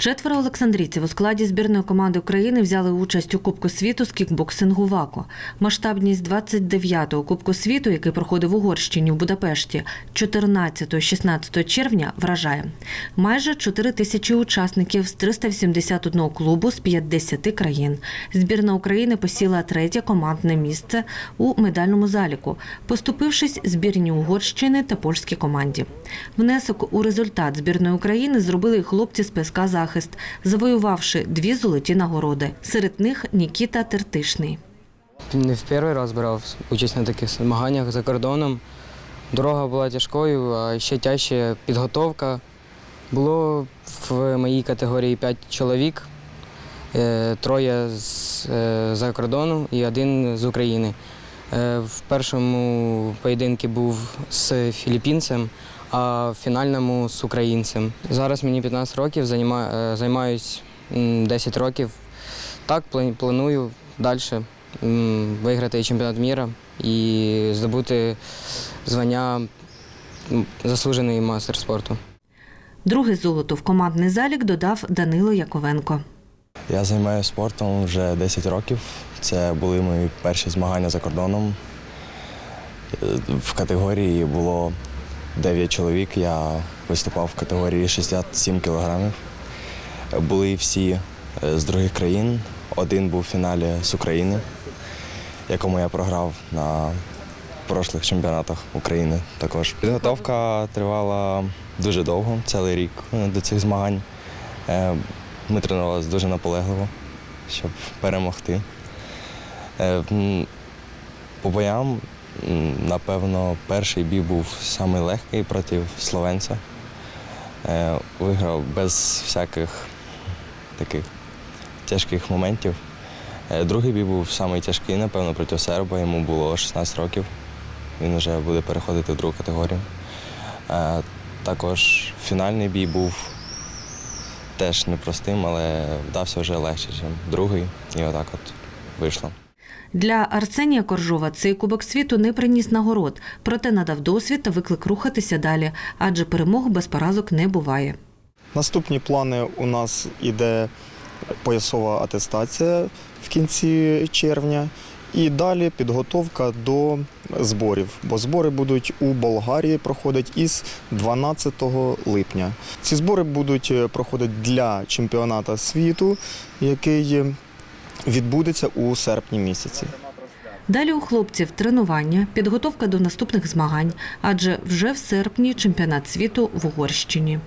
Четверо олександрійців у складі збірної команди України взяли участь у Кубку світу з кікбоксингу ВАКО. Масштабність 29-го Кубку світу, який проходив в Угорщині в Будапешті 14-16 червня, вражає. Майже 4 тисячі учасників з 381 клубу з 50 країн. Збірна України посіла третє командне місце у медальному заліку, поступившись збірній Угорщини та польській команді. Внесок у результат збірної України зробили хлопці з ПСК «Захист», завоювавши дві золоті нагороди. Серед них Нікіта Тертишний. Не в перший раз брав участь на таких змаганнях за кордоном. Дорога була тяжкою, а ще тяжче підготовка. Було в моїй категорії 5 чоловік, е, троє з е, кордону і один з України. Е, В першому поєдинку був з філіппінцем, а в фінальному з українцем. Зараз мені 15 років, займаюсь 10 років. Так, планую далі виграти чемпіонат міра і здобути звання заслужений мастер спорту. Друге золото в командний залік додав Данило Яковенко. Я займаюся спортом вже 10 років. Це були мої перші змагання за кордоном. Е, В категорії було 9 чоловік. Я виступав в категорії 67 кілограмів. Були всі е, з других країн. Один був в фіналі з України, якому я програв на прошлих чемпіонатах України також. Підготовка тривала дуже довго, цілий рік е, до цих змагань. Е, Ми тренувалися дуже наполегливо, щоб перемогти. По боям, напевно, перший бій був самий легкий проти словенця. Е, Виграв без всяких таких тяжких моментів. Е, Другий бій був самий тяжкий, напевно, проти серба. Йому було 16 років. Він вже буде переходити в другу категорію. Е, Також фінальний бій був теж непростим, але вдався вже легше, ніж другий. І отак от вийшло. Для Арсенія Коржова цей кубок світу не приніс нагород, проте надав досвід та виклик рухатися далі, адже перемог без поразок не буває. Наступні плани у нас іде поясова атестація в кінці червня. І далі підготовка до зборів, бо збори будуть у Болгарії проходять із 12 липня. Ці збори будуть е, проходити для чемпіонату світу, який відбудеться у серпні місяці. Далі у хлопців тренування, підготовка до наступних змагань, адже вже в серпні чемпіонат світу в Угорщині.